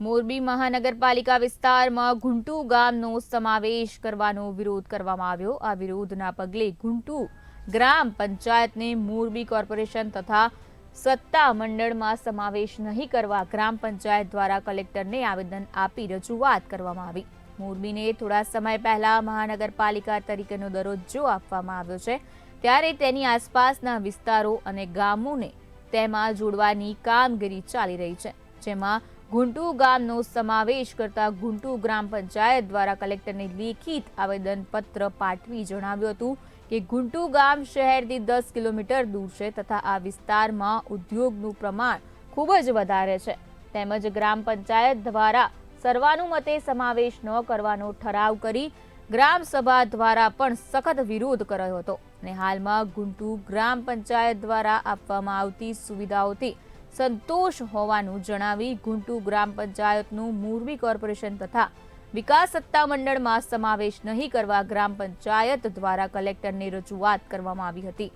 મોરબી મહાનગરપાલિકા વિસ્તારમાં ઘુંટુ ગામનો સમાવેશ કરવાનો વિરોધ કરવામાં આવ્યો. આ વિરોધના પગલે ઘુંટુ ગ્રામ પંચાયતને મોરબી કોર્પોરેશન તથા સત્તા મંડળમાં સમાવેશ નહીં કરવા ગ્રામ પંચાયત દ્વારા કલેક્ટરને આવેદન આપી રજૂઆત કરવામાં આવી. મોરબીને થોડા સમય પહેલા મહાનગરપાલિકા તરીકેનો દરજ્જો આપવામાં આવ્યો છે. ત્યારે તેની આસપાસના વિસ્તારો અને ગામોને તેમાં જોડવાની કામગીરી ચાલી રહી છે. જેમાં ગુંટુ ગામનો સમાવેશ કરતા ગુંટુ ગ્રામ પંચાયત દ્વારા કલેક્ટરને લેખિત આવેદનપત્ર પાઠવી જણાવ્યું હતું કે ગુંટુ ગામ શહેરથી દસ કિલોમીટર દૂર છે તથા આ વિસ્તારમાં ઉદ્યોગનું પ્રમાણ ખૂબ જ વધારે છે. તેમજ ગ્રામ પંચાયત દ્વારા સર્વાનુમતે સમાવેશ ન કરવાનો ઠરાવ કરી ગ્રામ સભા દ્વારા પણ સખત વિરોધ કર્યો હતો અને હાલમાં ગુંટુ ગ્રામ પંચાયત દ્વારા આપવામાં આવતી સુવિધાઓથી સંતોષ હોવાનું જણાવી ગુંટુ ગ્રામ પંચાયતનું મોરબી કોર્પોરેશન તથા વિકાસ સત્તામંડળમાં સમાવેશ નહીં કરવા ગ્રામ પંચાયત દ્વારા કલેક્ટરને રજૂઆત કરવામાં આવી હતી.